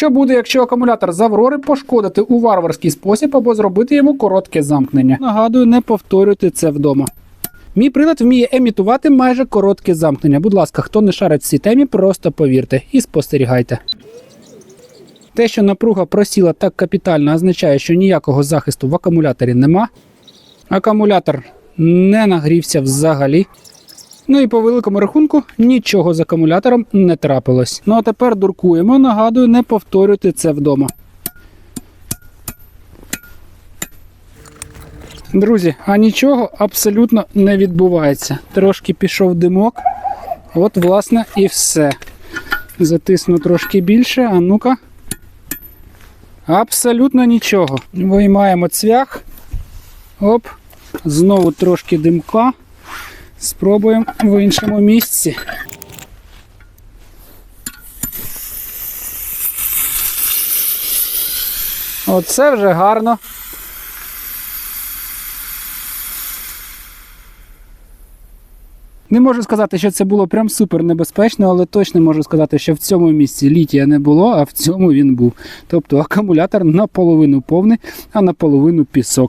Що буде, якщо акумулятор з Аврори пошкодити у варварський спосіб або зробити йому коротке замкнення? Нагадую, не повторюйте це вдома. Мій прилад вміє емітувати майже коротке замкнення. Будь ласка, хто не шарить в цій темі, просто повірте і спостерігайте. Те, що напруга просіла так капітально, означає, що ніякого захисту в акумуляторі нема. Акумулятор не нагрівся взагалі. Ну і по великому рахунку нічого з акумулятором не трапилось. Ну а тепер дуркуємо. Нагадую, не повторюйте це вдома. Друзі, а нічого абсолютно не відбувається. Трошки пішов димок. От, власне, і все. Затисну трошки більше, а ну-ка. Абсолютно нічого. Виймаємо цвях. Оп. Знову трошки димка. Спробуємо в іншому місці. Оце вже гарно. Не можу сказати, що це було прям супер небезпечно, але точно можу сказати, що в цьому місці літія не було, а в цьому він був. Тобто акумулятор наполовину повний, а наполовину пісок.